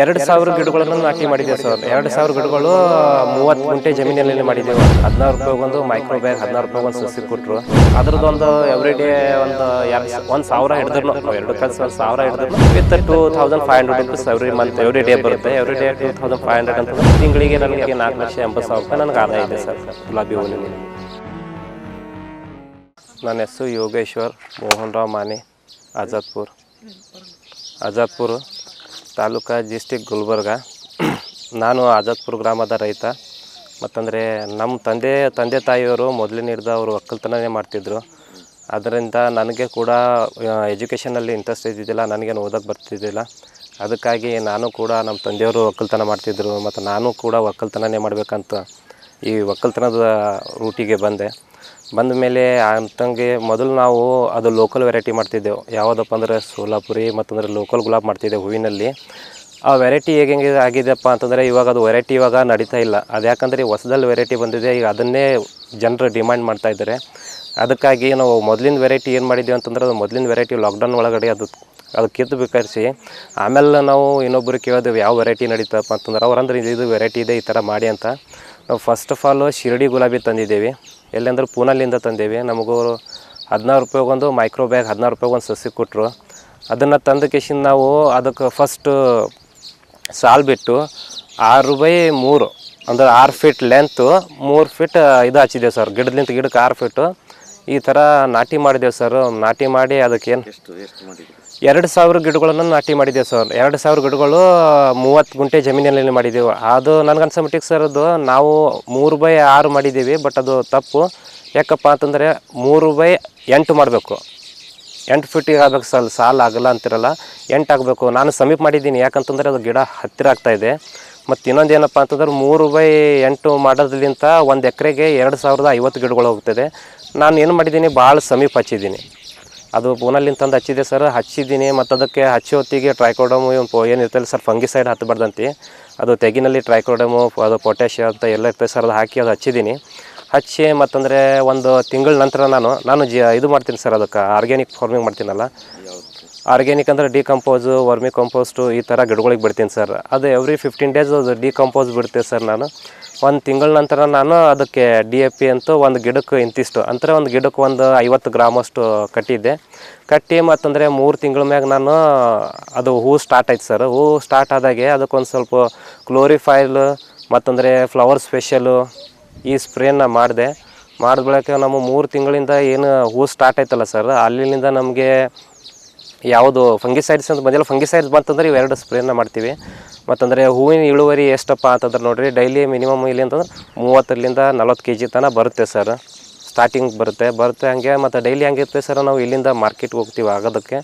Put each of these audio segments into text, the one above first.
ಎರಡು ಸಾವಿರ ಗಿಡಗಳನ್ನು ನಾಟಿ ಮಾಡಿದ್ದೇವೆ ಸರ್. ಎರಡು ಸಾವಿರ ಗಿಡಗಳು ಮೂವತ್ತು ಗುಂಟೆ ಜಮೀನಿನಲ್ಲಿ ಮಾಡಿದ್ದೇವೆ. ಹದಿನಾರು ರೂಪಾಯಿ ಒಂದು ಮೈಕ್ರೋ ಬ್ಯಾಗ್ ಹದಿನಾರು ರೂಪಾಯಿ ಒಂದು ಸಸಿ ಕೊಟ್ಟರು. ಅದ್ರದ್ದೊಂದು ಎವ್ರಿ ಡೇ ಒಂದು ಎರಡು ಒಂದು ಸಾವಿರ ಹಿಡಿದ್ರು ಎರಡು ಕಲ್ಸ್ ಒಂದು ಸಾವಿರ ಹಿಡಿದ್ರು with two thousand five hundred rupees every month every day ಬರುತ್ತೆ. Every day two thousand five hundred ಅಂತ ತಿಂಗಳಿಗೆ ನನಗೆ ನಾಲ್ಕು ಲಕ್ಷ ಎಂಬತ್ತು ಸಾವಿರ ರೂಪಾಯಿ ನನಗೆ ಆದಾಯ ಇದೆ ಸರ್, ಗುಲಾಬಿ ಹೂವಿನ ನನ್ನ ಹೆಸರು ಯೋಗೇಶ್ವರ್ ಮೋಹನ್ ರಾವ್ ಮಾನೆ ಆಜಾದ್ಪುರ್. ಆಜಾದ್ಪುರ್ ತಾಲೂಕಾ ಡಿಸ್ಟಿಕ್ ಗುಲ್ಬರ್ಗ. ನಾನು ಆಜಾದ್ಪುರ ಗ್ರಾಮದ ರೈತ. ಮತ್ತಂದರೆ ನಮ್ಮ ತಂದೆ ತಂದೆ ತಾಯಿಯವರು ಮೊದಲಿನ ಹಿಡ್ದು ಅವರು ಒಕ್ಕಲ್ತನನೇ ಮಾಡ್ತಿದ್ರು. ಅದರಿಂದ ನನಗೆ ಕೂಡ ಎಜುಕೇಷನಲ್ಲಿ ಇಂಟ್ರೆಸ್ಟ್ ಇದ್ದಿದ್ದಿಲ್ಲ, ನನಗೇನು ಓದೋಕೆ ಬರ್ತಿದ್ದಿಲ್ಲ. ಅದಕ್ಕಾಗಿ ನಾನು ಕೂಡ ನಮ್ಮ ತಂದೆಯವರು ಒಕ್ಕಲ್ತನ ಮಾಡ್ತಿದ್ದರು ಮತ್ತು ನಾನು ಕೂಡ ಒಕ್ಕಲ್ತನನೇ ಮಾಡಬೇಕಂತ ಈ ಒಕ್ಕಲ್ತನದ ರೂಟಿಗೆ ಬಂದೆ. ಬಂದ ಮೇಲೆ ಅಂತಂಗೆ ಮೊದಲು ನಾವು ಅದು ಲೋಕಲ್ ವೆರೈಟಿ ಮಾಡ್ತಿದ್ದೆವು. ಯಾವುದಪ್ಪ ಅಂದರೆ ಸೋಲಾಪುರಿ ಮತ್ತಂದರೆ ಲೋಕಲ್ ಗುಲಾಬ್ ಮಾಡ್ತಿದ್ದೆವು ಹೂವಿನಲ್ಲಿ. ಆ ವೆರೈಟಿ ಹೇಗೆ ಹೆಂಗೆ ಆಗಿದೆಪ್ಪ ಅಂತಂದರೆ ಇವಾಗ ಅದು ವೆರೈಟಿ ಇವಾಗ ನಡೀತಾ ಇಲ್ಲ. ಅದು ಯಾಕಂದರೆ ಹೊಸದಲ್ಲಿ ವೆರೈಟಿ ಬಂದಿದೆ, ಈಗ ಅದನ್ನೇ ಜನರು ಡಿಮ್ಯಾಂಡ್ ಮಾಡ್ತಾ ಇದ್ದಾರೆ. ಅದಕ್ಕಾಗಿ ನಾವು ಮೊದಲಿನ ವೆರೈಟಿ ಏನು ಮಾಡಿದ್ದೀವಿ ಅಂತಂದ್ರೆ ಅದು ಮೊದಲಿನ ವೆರೈಟಿ ಲಾಕ್ಡೌನ್ ಒಳಗಡೆ ಅದು ಅದು ಕಿತ್ತು ಬೇಕಾರಿಸಿ ಆಮೇಲೆ ನಾವು ಇನ್ನೊಬ್ಬರು ಕೇಳಿದೆವು, ಯಾವ ವೆರೈಟಿ ನಡೀತಪ್ಪ ಅಂತಂದ್ರೆ ಅವ್ರಂದ್ರೆ ಇದು ವೆರೈಟಿ ಇದೆ, ಈ ಥರ ಮಾಡಿ ಅಂತ. ನಾವು ಫಸ್ಟ್ ಆಫ್ ಆಲ್ ಶಿರಡಿ ಗುಲಾಬಿ ತಂದಿದ್ದೇವೆ. ಎಲ್ಲಂದ್ರೆ ಪೂನಲ್ಲಿಂದ ತಂದೇವಿ. ನಮಗೂ ಹದಿನಾರು ರೂಪಾಯಿಗೊಂದು ಮೈಕ್ರೋ ಬ್ಯಾಗ್ ಹದಿನಾರು ರೂಪಾಯಿಗೆ ಒಂದು ಸಸಿ ಕೊಟ್ಟರು ಅದನ್ನು ತಂದ ಕೇಶಿಂದ ನಾವು ಅದಕ್ಕೆ ಫಸ್ಟ್ ಸಾಲ್ ಬಿಟ್ಟು ಆರು ಬೈ ಮೂರು, ಅಂದ್ರೆ ಆರು ಫೀಟ್ ಲೆಂತು ಮೂರು ಫೀಟ್ ಇದು ಹಚ್ಚಿದ್ದೇವೆ ಸರ್ ಗಿಡದಿಂದ ಗಿಡಕ್ಕೆ ಆರು ಫೀಟು ಈ ಥರ ನಾಟಿ ಮಾಡಿದ್ದೇವೆ ಸರ್. ನಾಟಿ ಮಾಡಿ ಅದಕ್ಕೇನು ಎಷ್ಟು ಎಷ್ಟು ಮಾಡಿದ್ರಿ? ಎರಡು ಸಾವಿರ ಗಿಡಗಳನ್ನು ನಾಟಿ ಮಾಡಿದ್ದೇವೆ ಸರ್. ಎರಡು ಸಾವಿರ ಗಿಡಗಳು ಮೂವತ್ತು ಗುಂಟೆ ಜಮೀನಿನಲ್ಲಿ ಮಾಡಿದ್ದೀವಿ. ಅದು ನನಗನ್ಸೋ ಮಟ್ಟಿಗೆ ಸರ್ ಅದು ನಾವು ಮೂರು ಬೈ ಆರು ಮಾಡಿದ್ದೀವಿ ಬಟ್ ಅದು ತಪ್ಪು. ಯಾಕಪ್ಪ ಅಂತಂದರೆ ಮೂರು ಬೈ ಎಂಟು ಮಾಡಬೇಕು. ಎಂಟು ಫೀಟಿಗೆ ಆಗ್ಬೇಕು ಸರ್. ಸಾಲ ಆಗಲ್ಲ ಅಂತಿರಲ್ಲ. ಎಂಟು ಆಗಬೇಕು. ನಾನು ಸಮೀಪ ಮಾಡಿದ್ದೀನಿ. ಯಾಕಂತಂದರೆ ಅದು ಗಿಡ ಹತ್ತಿರ ಆಗ್ತಾ ಇದೆ. ಮತ್ತು ಇನ್ನೊಂದು ಏನಪ್ಪ ಅಂತಂದ್ರೆ ಮೂರು ಬೈ ಎಂಟು ಮಾಡೋದ್ಲಿಂತ ಒಂದು ಎಕರೆಗೆ ಎರಡು ಸಾವಿರದ ಐವತ್ತು ಗಿಡಗಳು ಹೋಗ್ತದೆ. ನಾನು ಏನು ಮಾಡಿದ್ದೀನಿ? ಭಾಳ ಸಮೀಪ ಹಚ್ಚಿದ್ದೀನಿ. ಅದು ಪೂನಲ್ಲಿಂದ ತಂದು ಹಚ್ಚಿದೆ ಸರ್. ಹಚ್ಚಿದ್ದೀನಿ ಮತ್ತು ಅದಕ್ಕೆ ಹಚ್ಚಿ ಹೊತ್ತಿಗೆ ಟ್ರೈಕೋಡಮು ಏನು ಇರ್ತಲ್ಲ ಸರ್? ಫಂಗಿಸೈಡ್ ಹತ್ತಬಾರ್ದಂತೆ ಅದು ತೆಗಿನಲ್ಲಿ ಟ್ರೈಕೋಡಮು, ಅದು ಪೊಟ್ಯಾಷಿಯ ಅಂತ ಎಲ್ಲ ಇರ್ತದೆ ಸರ್. ಅದು ಹಾಕಿ ಅದು ಹಚ್ಚಿದ್ದೀನಿ. ಹಚ್ಚಿ ಮತ್ತಂದರೆ ಒಂದು ತಿಂಗಳ ನಂತರ ನಾನು ನಾನು ಜಿ ಇದು ಮಾಡ್ತೀನಿ ಸರ್ ಅದಕ್ಕೆ. Organic farming ಮಾಡ್ತೀನಲ್ಲ. ಆರ್ಗ್ಯಾನಿಕ್ ಅಂದರೆ ಡಿಕಂಪೋಸು ವರ್ಮಿ ಕಂಪೋಸ್ಟು ಈ ಥರ ಗಿಡಗಳಿಗೆ ಬಿಡ್ತೀನಿ ಸರ್. ಅದು ಎವ್ರಿ ಫಿಫ್ಟೀನ್ ಡೇಸ್ ಅದು ಡಿಕಂಪೋಸ್ ಬಿಡ್ತೀವಿ ಸರ್ ನಾನು. ಒಂದು ತಿಂಗಳ ನಂತರ ನಾನು ಅದಕ್ಕೆ ಡಿ ಎ ಪಿ ಅಂತೂ ಒಂದು ಗಿಡಕ್ಕೆ ಇಂತಿಷ್ಟು, ಅಂದರೆ ಒಂದು ಗಿಡಕ್ಕೆ ಒಂದು ಐವತ್ತು ಗ್ರಾಮಷ್ಟು ಕಟ್ಟಿದ್ದೆ. ಕಟ್ಟಿ ಮತ್ತಂದರೆ ಮೂರು ತಿಂಗಳ ಮ್ಯಾಗ ನಾನು ಅದು ಹೂ ಸ್ಟಾರ್ಟ್ ಆಯ್ತು ಸರ್. ಹೂ ಸ್ಟಾರ್ಟ್ ಆದಾಗೆ ಅದಕ್ಕೊಂದು ಸ್ವಲ್ಪ ಕ್ಲೋರಿಫೈಲ್ ಮತ್ತಂದರೆ ಫ್ಲವರ್ ಸ್ಪೆಷಲು ಈ ಸ್ಪ್ರೇನ ಮಾಡಿದೆ. ಮಾಡಿದ ನಮ್ಮ ಮೂರು ತಿಂಗಳಿಂದ ಏನು ಹೂ ಸ್ಟಾರ್ಟ್ ಆಯ್ತಲ್ಲ ಸರ್. ಅಲ್ಲಿಂದ ನಮಗೆ ಯಾವುದು ಫಂಗಿಸೈಡ್ಸ್ ಅಂತ ಬಂದಿಲ್ಲ. ಫಂಗಿಸೈಡ್ಸ್ ಬಂತಂದ್ರೆ ಇವೆರಡು ಸ್ಪ್ರೇನ ಮಾಡ್ತೀವಿ. ಮತ್ತಂದರೆ ಹೂವಿನ ಇಳುವರಿ ಎಷ್ಟಪ್ಪ ಅಂತಂದ್ರೆ ನೋಡಿರಿ ಡೈಲಿ ಮಿನಿಮಮ್ ಇಲ್ಲಿ ಅಂತಂದ್ರೆ ಮೂವತ್ತರಿಂದ ನಲ್ವತ್ತು ಕೆ ಜಿ ತನಕ ಬರುತ್ತೆ ಸರ್. ಸ್ಟಾರ್ಟಿಂಗ್ ಬರುತ್ತೆ. ಬರುತ್ತೆ ಹಂಗೆ ಮತ್ತು ಡೈಲಿ ಹಂಗಿರುತ್ತೆ ಸರ್, ನಾವು ಇಲ್ಲಿಂದ ಮಾರ್ಕೆಟ್ಗೆ ಹೋಗ್ತೀವಿ ಆಗೋದಕ್ಕೆ.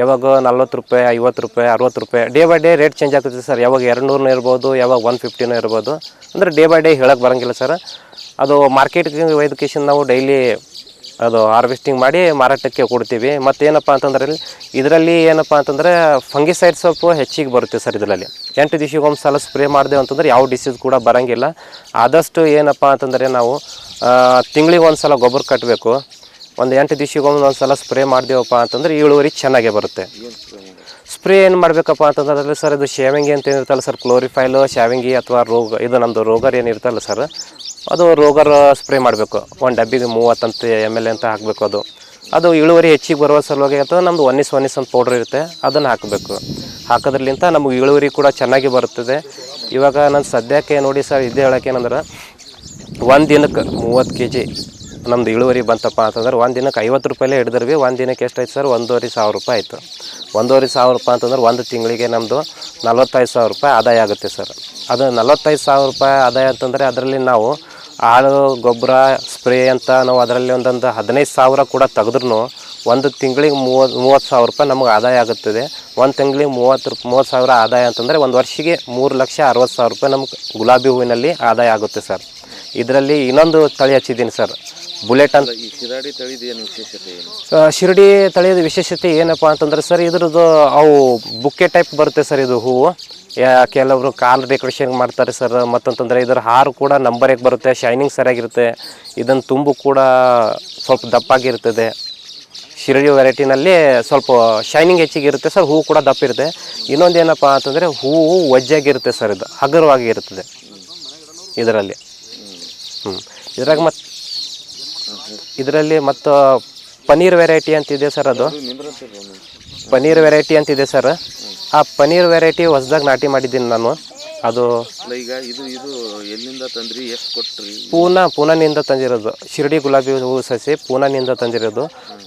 ಯಾವಾಗ ನಲ್ವತ್ತು ರೂಪಾಯಿ, ಐವತ್ತು ರೂಪಾಯಿ, ಅರವತ್ತು ರೂಪಾಯಿ day by day rate change ಆಗ್ತೈತೆ ಸರ್. ಯಾವಾಗ ಎರಡು ನೂರನೂ ಇರ್ಬೋದು, ಯಾವಾಗ ಒನ್ ಫಿಫ್ಟಿನೂ ಇರ್ಬೋದು. ಅಂದರೆ ಡೇ ಬೈ ಡೇ ಹೇಳಕ್ಕೆ ಬರೋಂಗಿಲ್ಲ ಸರ್. ಅದು ಮಾರ್ಕೆಟ್ಗೆ ವೈದ್ಯಕೇಶನ್ ನಾವು ಡೈಲಿ ಅದು ಹಾರ್ವೆಸ್ಟಿಂಗ್ ಮಾಡಿ ಮಾರಾಟಕ್ಕೆ ಕೊಡ್ತೀವಿ. ಮತ್ತು ಏನಪ್ಪ ಅಂತಂದ್ರೆ ಇದರಲ್ಲಿ ಏನಪ್ಪ ಅಂತಂದರೆ ಫಂಗಿಸೈಡ್ ಸ್ವಲ್ಪ ಹೆಚ್ಚಿಗೆ ಬರುತ್ತೆ ಸರ್ ಇದರಲ್ಲಿ. ಎಂಟು ದಿವಸಕ್ಕೆ ಒಂದು ಸಲ ಸ್ಪ್ರೇ ಮಾಡಿದೆವು ಅಂತಂದ್ರೆ ಯಾವ ಡಿಸೀಸ್ ಕೂಡ ಬರೋಂಗಿಲ್ಲ. ಆದಷ್ಟು ಏನಪ್ಪ ಅಂತಂದರೆ ನಾವು ತಿಂಗಳಿಗೆ ಒಂದು ಸಲ ಗೊಬ್ಬರ ಕಟ್ಟಬೇಕು ಒಂದು ಎಂಟು ದಿವ್ಸಿಗೆ ಒಂದು ಸಲ ಸ್ಪ್ರೇ ಮಾಡಿದೆವಪ್ಪ ಅಂತಂದ್ರೆ ಇಳುವರಿ ಚೆನ್ನಾಗೇ ಬರುತ್ತೆ. ಸ್ಪ್ರೇ ಏನು ಮಾಡಬೇಕಪ್ಪ ಅಂತಂದ್ರೆ ಸರ್ ಇದು ಶೇವಿಂಗಿ ಅಂತ ಏನಿರ್ತಲ್ಲ ಸರ್ ಕ್ಲೋರಿಫೈಲು ಶಾವಿಂಗಿ ಅಥವಾ ರೋಗ, ಇದು ನಮ್ಮದು ರೋಗರ್ ಏನಿರ್ತಲ್ಲ ಸರ್ ಅದು ರೋಗರ್ ಸ್ಪ್ರೇ ಮಾಡಬೇಕು. ಒಂದು ಡಬ್ಬಿಗೆ ಮೂವತ್ತಂತ ಎಂ ಎಲ್ ಅಂತ ಹಾಕಬೇಕು ಅದು. ಅದು ಇಳುವರಿ ಹೆಚ್ಚಿಗೆ ಬರುವ ಸಲುವಾಗಿ ಅಥವಾ ನಮ್ಮದು ಒನ್ನಿಸ್ ಒನ್ನಿಸ್ ಅಂತ ಪೌಡ್ರ್ ಇರುತ್ತೆ, ಅದನ್ನು ಹಾಕಬೇಕು. ಹಾಕೋದ್ರಲಿಂತ ನಮಗೆ ಇಳುವರಿ ಕೂಡ ಚೆನ್ನಾಗಿ ಬರುತ್ತದೆ. ಇವಾಗ ನಾನು ಸದ್ಯಕ್ಕೆ ನೋಡಿ ಸರ್ ಇದೇ ಹೇಳೋಕೆ ಏನಂದ್ರೆ, ಒಂದು ದಿನಕ್ಕೆ ಮೂವತ್ತು ಕೆ ಜಿ ನಮ್ದು ಇಳುವರಿ ಬಂತಪ್ಪ ಅಂತಂದ್ರೆ, ಒಂದು ದಿನಕ್ಕೆ ಐವತ್ತು ರೂಪಾಯಿಲೇ ಹಿಡಿದ್ರು ಒಂದು ದಿನಕ್ಕೆ ಎಷ್ಟಾಯ್ತು ಸರ್? ಒಂದೂವರೆ ಸಾವಿರ ರೂಪಾಯಿ ಆಯಿತು. ಒಂದೂವರೆ ಸಾವಿರ ರೂಪಾಯಿ ಅಂತಂದ್ರೆ ಒಂದು ತಿಂಗಳಿಗೆ ನಮ್ಮದು ನಲ್ವತ್ತೈದು ಸಾವಿರ ರೂಪಾಯಿ ಆದಾಯ ಆಗುತ್ತೆ ಸರ್. ಅದು ನಲ್ವತ್ತೈದು ಸಾವಿರ ರೂಪಾಯಿ ಆದಾಯ ಅಂತಂದರೆ ಅದರಲ್ಲಿ ನಾವು ಆಳು ಗೊಬ್ಬರ ಸ್ಪ್ರೇ ಅಂತ ನಾವು ಅದರಲ್ಲಿ ಒಂದೊಂದು ಹದಿನೈದು ಸಾವಿರ ಕೂಡ ತೆಗೆದ್ರೂ ಒಂದು ತಿಂಗಳಿಗೆ ಮೂವತ್ತು ಮೂವತ್ತು ಸಾವಿರ ರೂಪಾಯಿ ನಮಗೆ ಆದಾಯ ಆಗುತ್ತದೆ. ಒಂದು ತಿಂಗಳಿಗೆ ಮೂವತ್ತು ರೂಪ್ ಮೂವತ್ತು ಸಾವಿರ ಆದಾಯ ಅಂತಂದರೆ ಒಂದು ವರ್ಷಕ್ಕೆ ಮೂರು ಲಕ್ಷ ಅರವತ್ತು ಸಾವಿರ ರೂಪಾಯಿ ನಮ್ಗೆ ಗುಲಾಬಿ ಹೂವಿನಲ್ಲಿ ಆದಾಯ ಆಗುತ್ತೆ ಸರ್. ಇದರಲ್ಲಿ ಇನ್ನೊಂದು ತಳಿ ಹಚ್ಚಿದ್ದೀನಿ ಸರ್. ಬುಲೆಟ್ ಅಂತ ಈ ಶಿರಾಡಿ ತಳಿದ ಏನು ವಿಶೇಷತೆ ಏನು? ಶಿರಡಿ ತಳಿಯದ ವಿಶೇಷತೆ ಏನಪ್ಪ ಅಂತಂದ್ರೆ ಸರ್ ಇದ್ರದ್ದು ಅವು ಬುಕ್ಕೆ ಟೈಪ್ ಬರುತ್ತೆ ಸರ್ ಇದು ಹೂವು. ಕೆಲವರು ಕಾಲ್ ಡೆಕೋರೇಷನ್ ಮಾಡ್ತಾರೆ ಸರ್ ಮತ್ತಂತಂದರೆ ಇದರ ಹಾರು ಕೂಡ ನಂಬರಿಗೆ ಬರುತ್ತೆ? ಶೈನಿಂಗ್ ಸರಿಯಾಗಿರುತ್ತೆ. ಇದನ್ನು ತುಂಬು ಕೂಡ ಸ್ವಲ್ಪ ದಪ್ಪಾಗಿರ್ತದೆ. ಶಿರಡಿ ವೆರೈಟಿನಲ್ಲಿ ಸ್ವಲ್ಪ ಶೈನಿಂಗ್ ಹೆಚ್ಚಿಗೆ ಇರುತ್ತೆ ಸರ್ ಹೂವು ಕೂಡ ದಪ್ಪ ಇರುತ್ತೆ. ಇನ್ನೊಂದು ಏನಪ್ಪ ಅಂತಂದರೆ ಹೂವು ವಜ್ಜಾಗಿರುತ್ತೆ ಸರ್, ಇದು ಹಗುರವಾಗಿರುತ್ತದೆ ಇದರಲ್ಲಿ. ಹ್ಞೂ ಇದ್ರಾಗ ಮತ್ತು ಇದರಲ್ಲಿ ಮತ್ತು ಪನ್ನೀರ್ ವೆರೈಟಿ ಅಂತಿದೆ ಸರ್ ಅದು. ಪನ್ನೀರ್ ವೆರೈಟಿ ಅಂತಿದೆ ಸರ್. ಆ ಪನ್ನೀರ್ ವೆರೈಟಿ ಹೊಸದಾಗಿ ನಾಟಿ ಮಾಡಿದ್ದೀನಿ ನಾನು. ಅದು ಅಲ್ಲ ಈಗ ಇದು ಇದು ಎಲ್ಲಿಂದ ತಂದ್ರಿ? ಎಷ್ಟು ಕೊಟ್ರಿ? ಪೂನಾ ಪೂನಾನಿಂದ ತಂದಿರೋದು. ಶಿರಡಿ ಗುಲಾಬಿ ಹೂವು ಸಸಿ ಪೂನಾನಿಂದ ತಂದಿರೋದು.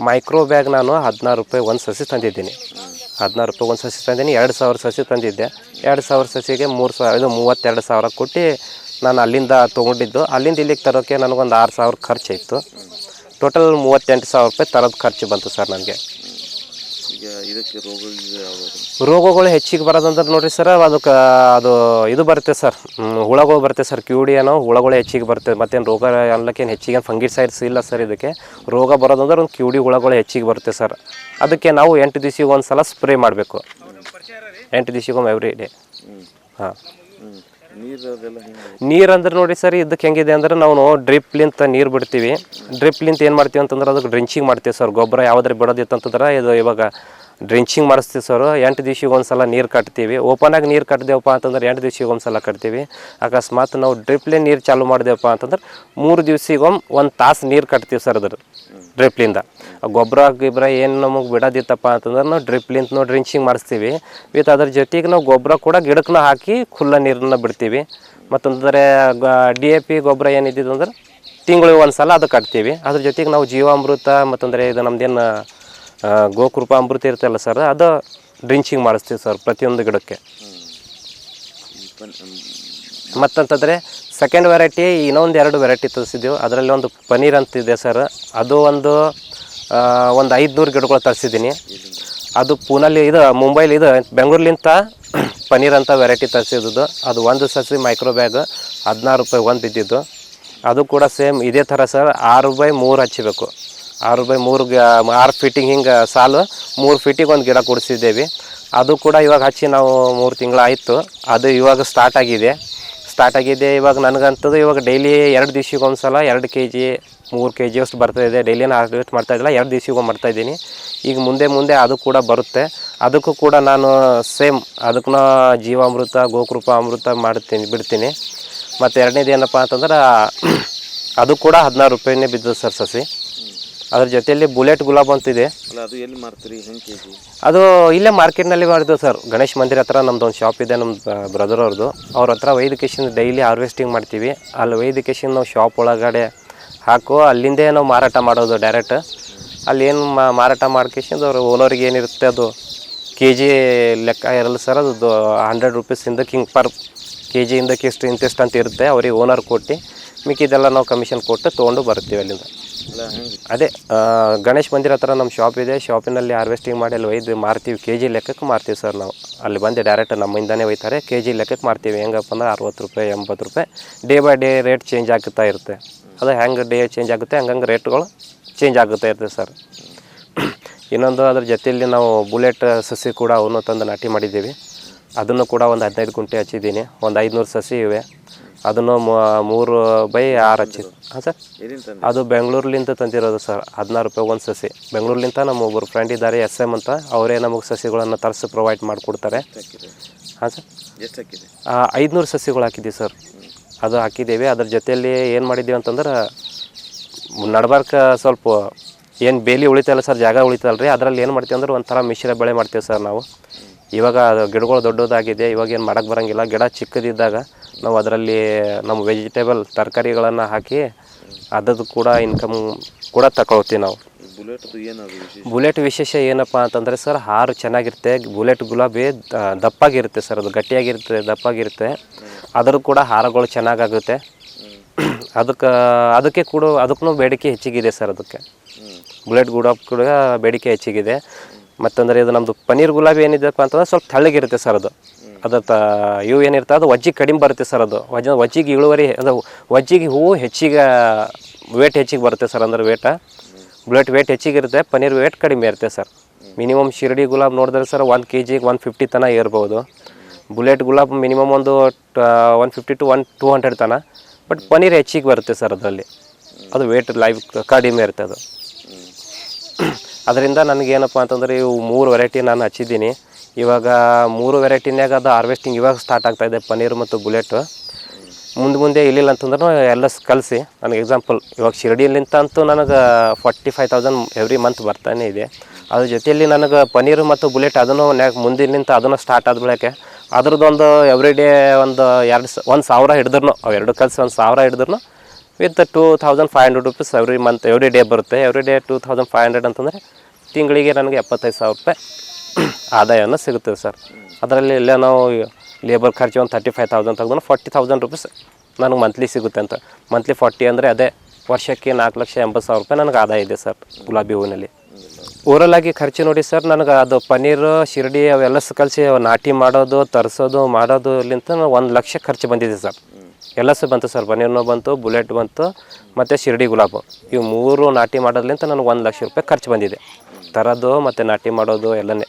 ಮೈಕ್ರೋ ಬ್ಯಾಗ್ ನಾನು ಹದಿನಾರು ರೂಪಾಯಿ ಒಂದು ಸಸಿ ತಂದಿದ್ದೀನಿ. ಹದಿನಾರು ರೂಪಾಯಿ ಒಂದು ಸಸಿ ತಂದೀನಿ ಎರಡು ಸಾವಿರ ಸಸಿ ತಂದಿದ್ದೆ. ಎರಡು ಸಾವಿರ ಸಸಿಗೆ ಮೂರು ಸಾವಿರ ಇದು ಮೂವತ್ತೆರಡು ಸಾವಿರ ಕೊಟ್ಟು ನಾನು ಅಲ್ಲಿಂದ ತೊಗೊಂಡಿದ್ದು. ಅಲ್ಲಿಂದ ಇಲ್ಲಿಗೆ ತರೋಕ್ಕೆ ನನಗೊಂದು ಆರು ಸಾವಿರ ಖರ್ಚು ಇತ್ತು. ಟೋಟಲ್ ಮೂವತ್ತೆಂಟು ಸಾವಿರ ರೂಪಾಯಿ ತರೋದು ಖರ್ಚು ಬಂತು ಸರ್ ನನಗೆ. ಈಗ ಇದಕ್ಕೆ ಯಾವ್ದು ರೋಗಗಳು ಹೆಚ್ಚಿಗೆ ಬರೋದಂದ್ರೆ ನೋಡ್ರಿ ಸರ್ ಅದಕ್ಕೆ ಅದು ಇದು ಬರುತ್ತೆ ಸರ್ ಹುಳಗಳು ಬರುತ್ತೆ ಸರ್ ಕ್ಯೂಡಿ ಏನೋ ಹುಳಗಳು ಹೆಚ್ಚಿಗೆ ಬರುತ್ತೆ ಮತ್ತೇನು ರೋಗ ಅನ್ಲಕ್ಕೇನು ಹೆಚ್ಚಿಗೆ ಫಂಗಿಸೈಡ್ಸ್ ಇಲ್ಲ ಸರ್ ಇದಕ್ಕೆ. ರೋಗ ಬರೋದಂದ್ರೆ ಒಂದು ಕ್ಯೂಡಿ ಹುಳಗಳು ಹೆಚ್ಚಿಗೆ ಬರುತ್ತೆ ಸರ್ ಅದಕ್ಕೆ ನಾವು ಎಂಟು ದಿವಸಿಗೆ ಒಂದು ಸಲ ಸ್ಪ್ರೇ ಮಾಡಬೇಕು ಎಂಟು ದಿವಸಿಗೊಮ್ಮೆ ಎವ್ರಿ ಡೇ ಹಾಂ. ನೀರು ಅಂದ್ರೆ ನೋಡಿ ಸರ್, ಇದಕ್ಕೆ ಹೆಂಗಿದೆ ಅಂದ್ರೆ ನಾವು ಡ್ರಿಪ್ಲಿಂತ ನೀರು ಬಿಡ್ತೀವಿ. ಡ್ರಿಪ್ಲಿಂತ ಏನು ಮಾಡ್ತೀವಿ ಅಂತಂದ್ರೆ, ಅದಕ್ಕೆ ಡ್ರಿಂಚಿಂಗ್ ಮಾಡ್ತೀವಿ ಸರ್. ಗೊಬ್ಬರ ಯಾವ್ದಾರು ಬಿಡೋದಿತ್ತು ಅಂತಂದ್ರೆ ಇದು ಇವಾಗ ಡ್ರಿಂಚಿಂಗ್ ಮಾಡಿಸ್ತೀವಿ ಸರ್ ಎಂಟು ದಿವ್ಸಿಗೆ ಒಂದು ಸಲ ನೀರು ಕಟ್ತೀವಿ. ಓಪನಾಗಿ ನೀರು ಕಟ್ಟಿದೆವಪ್ಪ ಅಂತಂದ್ರೆ ಎಂಟು ದಿವ್ಸಿಗೆ ಒಂದು ಸಲ ಕಟ್ತೀವಿ. ಅಕಸ್ಮಾತ್ ನಾವು ಡ್ರಿಪ್ಲೆ ನೀರು ಚಾಲು ಮಾಡಿದೆವಪ್ಪ ಅಂತಂದ್ರೆ ಮೂರು ದಿವ್ಸಿಗೊಮ್ಮೆ ಒಂದು ತಾಸು ನೀರು ಕಟ್ತೀವಿ ಸರ್ ಅದ್ರ ಡ್ರಿಪ್ಲಿಂದ ಗೊಬ್ಬರ ಗಿಬ್ಬರ ಏನು ನಮಗೆ ಬಿಡೋದಿತ್ತಪ್ಪ ಅಂತಂದ್ರೆ ನಾವು ಡ್ರಿಪ್ಲಿಂತ ನಾವು ಡ್ರಿಂಚಿಂಗ್ ಮಾಡಿಸ್ತೀವಿ. ವಿತ್ ಅದ್ರ ಜೊತೆಗೆ ನಾವು ಗೊಬ್ಬರ ಕೂಡ ಗಿಡಕ್ಕನ್ನ ಹಾಕಿ ಖುಲ್ಲ ನೀರನ್ನ ಬಿಡ್ತೀವಿ. ಮತ್ತಂದರೆ ಡಿ ಎ ಪಿ ಗೊಬ್ಬರ ಏನಿದ್ದು ಅಂದ್ರೆ ತಿಂಗಳಿಗೆ ಒಂದು ಸಲ ಅದು ಕಟ್ತೀವಿ. ಅದ್ರ ಜೊತೆಗೆ ನಾವು ಜೀವಾಮೃತ ಮತ್ತಂದರೆ ಇದು ನಮ್ದೇನು ಗೋಕೃಪ ಅಮೃತ ಇರ್ತಲ್ಲ ಸರ್, ಅದು ಡ್ರಿಂಚಿಂಗ್ ಮಾಡಿಸ್ತೀವಿ ಸರ್ ಪ್ರತಿಯೊಂದು ಗಿಡಕ್ಕೆ. ಮತ್ತಂತಂದರೆ ಸೆಕೆಂಡ್ ವೆರೈಟಿ ಇನ್ನೊಂದು ಎರಡು ವೆರೈಟಿ ತರಿಸಿದ್ದೀವಿ. ಅದರಲ್ಲಿ ಒಂದು ಪನೀರ್ ಅಂತಿದೆ ಸರ್. ಅದು ಒಂದು ಒಂದು ಐದುನೂರು ಗಿಡಗಳು ತರಿಸಿದ್ದೀನಿ. ಅದು ಪೂನಲ್ಲಿ ಇದು, ಮುಂಬೈಲಿ ಇದು, ಬೆಂಗಳೂರ್ಲಿಂತ ಪನೀರ್ ಅಂತ ವೆರೈಟಿ ತರಿಸಿದ್ದು ಅದು ಒಂದು ಸಸಿ ಮೈಕ್ರೋ ಬ್ಯಾಗ್ ಹದಿನಾರು ರೂಪಾಯಿ ಒಂದು ಬಿದ್ದಿದ್ದು ಅದು ಕೂಡ ಸೇಮ್, ಇದೇ ಥರ ಸರ್, ಆರು ಬೈ ಮೂರು ಹಚ್ಚಬೇಕು ಆರು ಬೈ ಮೂರು ಆರು ಫೀಟಿಂಗ್ ಹಿಂಗೆ ಸಾಲು, ಮೂರು ಫೀಟಿಗೆ ಒಂದು ಗಿಡ ಕೊಡಿಸಿದ್ದೇವೆ. ಅದು ಕೂಡ ಇವಾಗ ಹಚ್ಚಿ ನಾವು ಮೂರು ತಿಂಗಳಾಯಿತು ಅದು ಇವಾಗ ಸ್ಟಾರ್ಟ್ ಆಗಿದೆ. ಸ್ಟಾರ್ಟ್ ಆಗಿದೆ ಇವಾಗ ನನಗಂತದ್ದು ಇವಾಗ ಡೈಲಿ ಎರಡು ದಿವ್ಸಕ್ಕೆ ಒಂದು ಸಲ ಎರಡು ಕೆ ಜಿ ಮೂರು ಕೆ ಜಿ ಅಷ್ಟು ಬರ್ತಾ ಇದೆ. ಡೈಲಿನ ಮಾಡ್ತಾ ಇದ್ದಿಲ್ಲ, ಎರಡು ದಿವ್ಸಕ್ಕೆ ಮಾಡ್ತಾ ಇದ್ದೀನಿ. ಈಗ ಮುಂದೆ ಮುಂದೆ ಅದು ಕೂಡ ಬರುತ್ತೆ. ಅದಕ್ಕೂ ಕೂಡ ನಾನು ಸೇಮ್ ಅದಕ್ಕೂ ಜೀವಾಮೃತ, ಗೋಕೃಪ ಅಮೃತ ಮಾಡ್ತೀನಿ, ಬಿಡ್ತೀನಿ. ಮತ್ತು ಎರಡನೇದು ಏನಪ್ಪ ಅಂತಂದ್ರೆ, ಅದು ಕೂಡ ಹದಿನಾರು ರೂಪಾಯಿನೇ ಬಿದ್ದದ ಸರ್ ಸಸಿ. ಅದ್ರ ಜೊತೆಯಲ್ಲಿ ಬುಲೆಟ್ ಗುಲಾಬ್ ಅಂತಿದೆ ಅಲ್ಲ ಅದು ಎಲ್ಲಿ ಮಾರ್ತೀರಿ? ಹೆಂಗೆ ಕೆ ಜಿ ಅದು ಇಲ್ಲೇ ಮಾರ್ಕೆಟ್ನಲ್ಲಿ ಮಾಡಿದ್ದು ಸರ್. ಗಣೇಶ್ ಮಂದಿರ ಹತ್ರ ನಮ್ದು ಒಂದು ಶಾಪ್ ಇದೆ ನಮ್ಮ ಬ್ರದರ್ ಅವ್ರದ್ದು. ಅವ್ರ ಹತ್ರ ವೈದ್ಯಕೇಶನ್ ಡೈಲಿ ಹಾರ್ವೆಸ್ಟಿಂಗ್ ಮಾಡ್ತೀವಿ. ಅಲ್ಲಿ ವೈದ್ಯಕೇಶನ್ ನಾವು ಶಾಪ್ ಒಳಗಡೆ ಹಾಕು ಅಲ್ಲಿಂದೇ ನಾವು ಮಾರಾಟ ಮಾಡೋದು ಡೈರೆಕ್ಟ್ ಅಲ್ಲಿ ಏನು ಮಾರಾಟ ಮಾಡ್ಕೇಶಿಂದ ಅವ್ರು ಓನರಿಗೆ ಏನಿರುತ್ತೆ ಅದು ಕೆ ಜಿ ಲೆಕ್ಕ ಇರಲ್ಲ ಸರ್ ಅದು ಹಂಡ್ರೆಡ್ ರುಪೀಸಿಂದ ಹಿಂಗೆ ಪರ್ ಕೆ ಜಿಯಿಂದ ಎಷ್ಟು ಇಂತಿಷ್ಟು ಅಂತ ಇರುತ್ತೆ. ಅವ್ರಿಗೆ ಓನರ್ ಕೊಟ್ಟು ಮಿಕ್ಕಿದೆಲ್ಲ ನಾವು ಕಮಿಷನ್ ಕೊಟ್ಟು ತೊಗೊಂಡು ಬರ್ತೀವಿ ಅಲ್ಲಿಂದ. ಅದೇ ಗಣೇಶ್ ಮಂದಿರ ಹತ್ರ ನಮ್ಮ ಶಾಪ್ ಇದೆ. ಶಾಪಿನಲ್ಲಿ ಹಾರ್ವೆಸ್ಟಿಂಗ್ ಮಾಡಿ ಅಲ್ಲಿ ಒಯ್ದು ಮಾರ್ತೀವಿ. ಕೆ ಜಿ ಲೆಕ್ಕಕ್ಕೆ ಮಾರ್ತೀವಿ ಸರ್ ನಾವು. ಅಲ್ಲಿ ಬಂದು ಡೈರೆಕ್ಟ್ ನಮ್ಮಿಂದನೇ ಒಯ್ತಾರೆ. ಕೆ ಜಿ ಲೆಕ್ಕಕ್ಕೆ ಮಾರ್ತೀವಿ. ಹೆಂಗಪ್ಪ ಅಂದ್ರೆ ಅರವತ್ತು ರೂಪಾಯಿ, ಎಂಬತ್ತು ರೂಪಾಯಿ. Day by day rate change ಆಗ್ತಾ ಇರುತ್ತೆ. ಅದು ಹೆಂಗೆ ಡೇ ಚೇಂಜ್ ಆಗುತ್ತೆ, ಹಂಗಂಗೆ ರೇಟ್ಗಳು ಚೇಂಜ್ ಆಗುತ್ತಾ ಇರುತ್ತೆ ಸರ್ ಇನ್ನೊಂದು ಅದ್ರ ಜೊತೆಯಲ್ಲಿ ನಾವು ಬುಲೆಟ್ ಸಸಿ ಕೂಡ ಅವನು ತಂದು ನಾಟಿ ಮಾಡಿದ್ದೀವಿ. ಅದನ್ನು ಕೂಡ ಒಂದು ಹದಿನೈದು ಗುಂಟೆ ಹಚ್ಚಿದ್ದೀನಿ. ಒಂದು ಐದುನೂರು ಸಸಿ ಇವೆ. ಅದನ್ನು ಮೂರು ಬೈ ಆರು ಹಚ್ಚಿ ಹಾಂ ಸರ್? ಅದು ಬೆಂಗಳೂರ್ಲಿಂದ ತಂದಿರೋದು ಸರ್. ಹದಿನಾರು ರೂಪಾಯಿ ಒಂದು ಸಸಿ. ಬೆಂಗಳೂರ್ಲಿಂದ ನಮ್ಮ ಒಬ್ಬರು ಫ್ರೆಂಡ್ ಇದ್ದಾರೆ ಎಸ್ ಎಂ ಅಂತ. ಅವರೇ ನಮಗೆ ಸಸಿಗಳನ್ನು ತರಿಸಿ ಪ್ರೊವೈಡ್ ಮಾಡಿಕೊಡ್ತಾರೆ. ಹಾಂ ಸರ್? ಐದುನೂರು ಸಸಿಗಳು ಹಾಕಿದ್ದೀವಿ ಸರ್. ಅದು ಹಾಕಿದ್ದೀವಿ. ಅದ್ರ ಜೊತೆಯಲ್ಲಿ ಏನು ಮಾಡಿದ್ದೀವಿ ಅಂತಂದ್ರೆ ನಡ್ಬಾರ್ಕ ಸ್ವಲ್ಪ ಏನು ಬೇಲಿ ಉಳಿತಲ್ಲ ಸರ್ ಜಾಗ ಉಳಿತಲ್ಲ ರೀ ಅದರಲ್ಲಿ ಏನು ಮಾಡ್ತೀವಿ ಅಂದ್ರೆ ಒಂಥರ ಮಿಶ್ರ ಬೆಳೆ ಮಾಡ್ತೀವಿ ಸರ್ ನಾವು. ಇವಾಗ ಅದು ಗಿಡಗಳು ದೊಡ್ಡದಾಗಿದೆ. ಇವಾಗ ಏನು ಮಾಡೋಕ್ಕೆ ಬರೋಂಗಿಲ್ಲ. ಗಿಡ ಚಿಕ್ಕದಿದ್ದಾಗ ನಾವು ಅದರಲ್ಲಿ ನಮ್ಮ ವೆಜಿಟೇಬಲ್ ತರಕಾರಿಗಳನ್ನು ಹಾಕಿ ಅದದ್ದು ಕೂಡ ಇನ್ಕಮ್ ಕೂಡ ತಗೊಳ್ತೀವಿ ನಾವು. ಬುಲೆಟ್ ವಿಶೇಷ ಏನಪ್ಪ ಅಂತಂದರೆ ಸರ್ ಹಾರು ಚೆನ್ನಾಗಿರುತ್ತೆ ಬುಲೆಟ್ ಗುಲಾಬಿ ದಪ್ಪಾಗಿರುತ್ತೆ ಸರ್ ಅದು ಗಟ್ಟಿಯಾಗಿರುತ್ತೆ ದಪ್ಪಾಗಿರುತ್ತೆ. ಅದರ ಕೂಡ ಹಾರಗಳು ಚೆನ್ನಾಗಾಗುತ್ತೆ. ಅದಕ್ಕೆ ಅದಕ್ಕೆ ಕೂಡ ಅದಕ್ಕೂ ಬೇಡಿಕೆ ಹೆಚ್ಚಿಗಿದೆ ಸರ್ ಅದಕ್ಕೆ. ಬುಲೆಟ್ ಗುಲಾಬ್ ಕೂಡ ಬೇಡಿಕೆ ಹೆಚ್ಚಿಗಿದೆ. ಮತ್ತಂದರೆ ಇದು ನಮ್ಮದು ಪನ್ನೀರ್ ಗುಲಾಬಿ ಏನಿದೆಪ್ಪ ಅಂತಂದ್ರೆ ಸ್ವಲ್ಪ ತೆಳ್ಳಗಿರುತ್ತೆ ಸರ್ ಅದು. ಅದು ತ ಇವು ಏನಿರ್ತದೆ ಅದು ವಜ್ಜಿಗೆ ಕಡಿಮೆ ಬರುತ್ತೆ ಸರ್ ಅದು. ವಜ್ಜ, ವಜ್ಜಿಗೆ ಇಳುವರಿ, ಅದು ವಜ್ಜಿಗೆ ಹೂವು ಹೆಚ್ಚಿಗೆ ವೇಟ್ ಹೆಚ್ಚಿಗೆ ಬರುತ್ತೆ ಸರ್ ಅಂದ್ರೆ ವೇಟ ಬುಲೆಟ್ ವೇಟ್ ಹೆಚ್ಚಿಗೆ ಇರುತ್ತೆ ಪನ್ನೀರ್ ವೇಟ್ ಕಡಿಮೆ ಇರುತ್ತೆ ಸರ್. ಮಿನಿಮಮ್ ಶಿರಡಿ ಗುಲಾಬ್ ನೋಡಿದ್ರೆ ಸರ್ ಒಂದು ಕೆ ಜಿಗೆ ಒನ್ ಫಿಫ್ಟಿ ತನಕ ಇರ್ಬೋದು ಬುಲೆಟ್ ಗುಲಾಬ್ ಮಿನಿಮಮ್ ಒಂದು one fifty to one two hundred ತನಕ ಬಟ್ ಪನ್ನೀರ್ ಹೆಚ್ಚಿಗೆ ಬರುತ್ತೆ ಸರ್ ಅದರಲ್ಲಿ. ಅದು ವೇಟ್ ಲೈವ್ ಕಡಿಮೆ ಇರುತ್ತೆ ಅದು ಅದರಿಂದ ನನಗೇನಪ್ಪ ಅಂತಂದರೆ ಇವು ಮೂರು ವೆರೈಟಿ ನಾನು ಹಚ್ಚಿದ್ದೀನಿ. ಇವಾಗ ಮೂರು ವೆರೈಟಿನಾಗ ಅದು ಹಾರ್ವೆಸ್ಟಿಂಗ್ ಇವಾಗ ಸ್ಟಾರ್ಟ್ ಆಗ್ತಾ ಇದೆ, ಪನ್ನೀರ್ ಮತ್ತು ಬುಲೆಟು. ಮುಂದೆ ಮುಂದೆ ಇಲ್ಲಿಲ್ಲ ಅಂತಂದ್ರೂ ಎಲ್ಲ ಕಲಿಸಿ, ನನಗೆ ಎಕ್ಸಾಂಪಲ್ ಇವಾಗ ಶಿರಡಿಲಿಂತ ಅಂತೂ ನನಗೆ forty five thousand every month ಬರ್ತಾನೆ ಇದೆ. ಅದ್ರ ಜೊತೆಯಲ್ಲಿ ನನಗೆ ಪನ್ನೀರ್ ಮತ್ತು ಬುಲೆಟ್ ಅದನ್ನು ನ್ಯಾಕ್ ಮುಂದಿನಿಂದ ಅದನ್ನು ಸ್ಟಾರ್ಟ್ ಆದ ಅದ್ರದ್ದೊಂದು ಎವ್ರಿ ಡೇ ಒಂದು ಎರಡು ಸ, ಒಂದು ಸಾವಿರ ಹಿಡಿದ್ರು ಅವು ಎರಡು ಕಲಿಸಿ ಒಂದು ಸಾವಿರ ಹಿಡಿದ್ರು with two thousand five hundred rupees every month every day ಬರುತ್ತೆ. Every day two thousand five hundred ಅಂತಂದರೆ ತಿಂಗಳಿಗೆ ನನಗೆ ಎಪ್ಪತ್ತೈದು ಸಾವಿರ ರೂಪಾಯಿ ಆದಾಯವನ್ನು ಸಿಗುತ್ತದೆ ಸರ್. ಅದರಲ್ಲಿ ಎಲ್ಲ ನಾವು ಲೇಬರ್ ಖರ್ಚು ಒಂದು ತರ್ಟಿ ಫೈವ್ ತೌಸಂಡ್ ತೆಗೆದು ಫಾರ್ಟಿ ತೌಸಂಡ್ ರುಪೀಸ್ ನನಗೆ ಮಂತ್ಲಿ ಸಿಗುತ್ತೆ ಅಂತ. ಮಂತ್ಲಿ ಫಾರ್ಟಿ ಅಂದರೆ ಅದೇ ವರ್ಷಕ್ಕೆ ನಾಲ್ಕು ಲಕ್ಷ ಎಂಬತ್ತು ಸಾವಿರ ರೂಪಾಯಿ ನನಗೆ ಆದಾಯ ಇದೆ ಸರ್ ಗುಲಾಬಿ ಹೂವಿನಲ್ಲಿ. ಓವರಲ್ ಆಗಿ ಖರ್ಚು ನೋಡಿ ಸರ್ ನನಗೆ ಅದು ಪನ್ನೀರು, ಶಿರಡಿ ಅವೆಲ್ಲ ಕಲಿಸಿ ನಾಟಿ ಮಾಡೋದು, ತರಿಸೋದು ಮಾಡೋದುಲಿಂತ ಒಂದು ಲಕ್ಷ ಖರ್ಚು ಬಂದಿದೆ ಸರ್. ಎಲ್ಲ ಸಹ ಬಂತು ಸರ್. ಪನ್ನೀರ್ನೂ ಬಂತು, ಬುಲೆಟ್ ಬಂತು, ಮತ್ತು ಶಿರಡಿ ಗುಲಾಬು. ಇವು ಮೂರು ನಾಟಿ ಮಾಡೋದ್ಲಿಂತ ನನಗೆ ಒಂದು ಲಕ್ಷ ರೂಪಾಯಿ ಖರ್ಚು ಬಂದಿದೆ. ತರೋದು ಮತ್ತು ನಾಟಿ ಮಾಡೋದು ಎಲ್ಲನೇ.